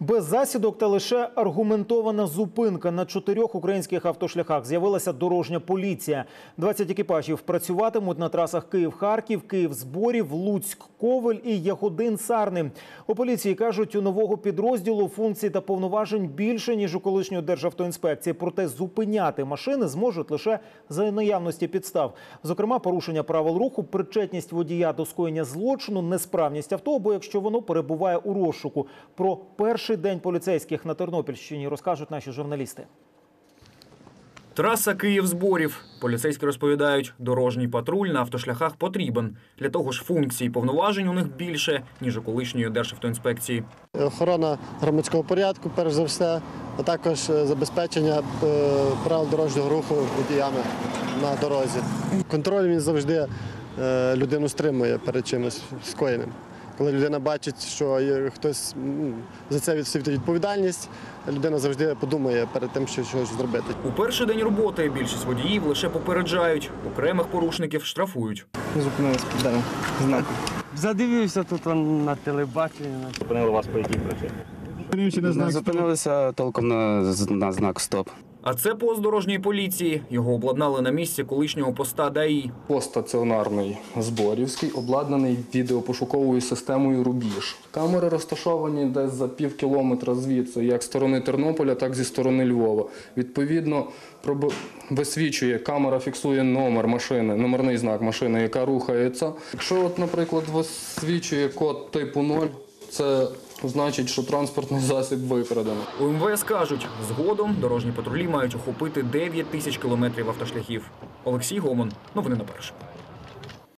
Без засідок та лише аргументована зупинка на чотирьох українських автошляхах з'явилася дорожня поліція. 20 екіпажів працюватимуть на трасах Київ-Харків, Київ-Зборів, Луцьк-Ковель і Ягодин-Сарни. У поліції кажуть, у нового підрозділу функцій та повноважень більше ніж у колишньої державтоінспекції. Проте зупиняти машини зможуть лише за наявності підстав. Зокрема, порушення правил руху, причетність водія до скоєння злочину, несправність авто, або якщо воно перебуває у розшуку. Про перший день поліцейських на Тернопільщині розкажуть наші журналісти. Траса Київ-Зборів. Поліцейські розповідають, дорожній патруль на автошляхах потрібен. Для того ж функцій повноважень у них більше, ніж у колишньої Державтоінспекції. Охорона громадського порядку, перш за все, а також е, забезпечення е, правил дорожнього руху водіями на дорозі. Контроль він завжди е, людину стримує перед чимось скоєним. Коли людина бачить, що хтось за це відсвітить відповідальність, людина завжди подумає перед тим, що щось зробити. У перший день роботи більшість водіїв лише попереджають, окремих порушників штрафують. Зупинились під даним знаком. Задивився тут на телебаченні. Зупинили вас по якій причині? Не зупинилися толком на, на знак стоп. А це пост дорожньої поліції. Його обладнали на місці колишнього поста ДАІ. Пост стаціонарний Зборівський, обладнаний відеопошуковою системою Рубіж. Камери розташовані десь за пів кілометра звідси, як з сторони Тернополя, так і зі сторони Львова. Відповідно, висвічує, камера фіксує номер машини, номерний знак машини, яка рухається. Якщо, от, наприклад, висвічує код типу 0, це значить, що транспортний засіб викрадено. У МВС кажуть, згодом дорожні патрулі мають охопити 9 тисяч кілометрів автошляхів. Олексій Гомон. Новини на першому.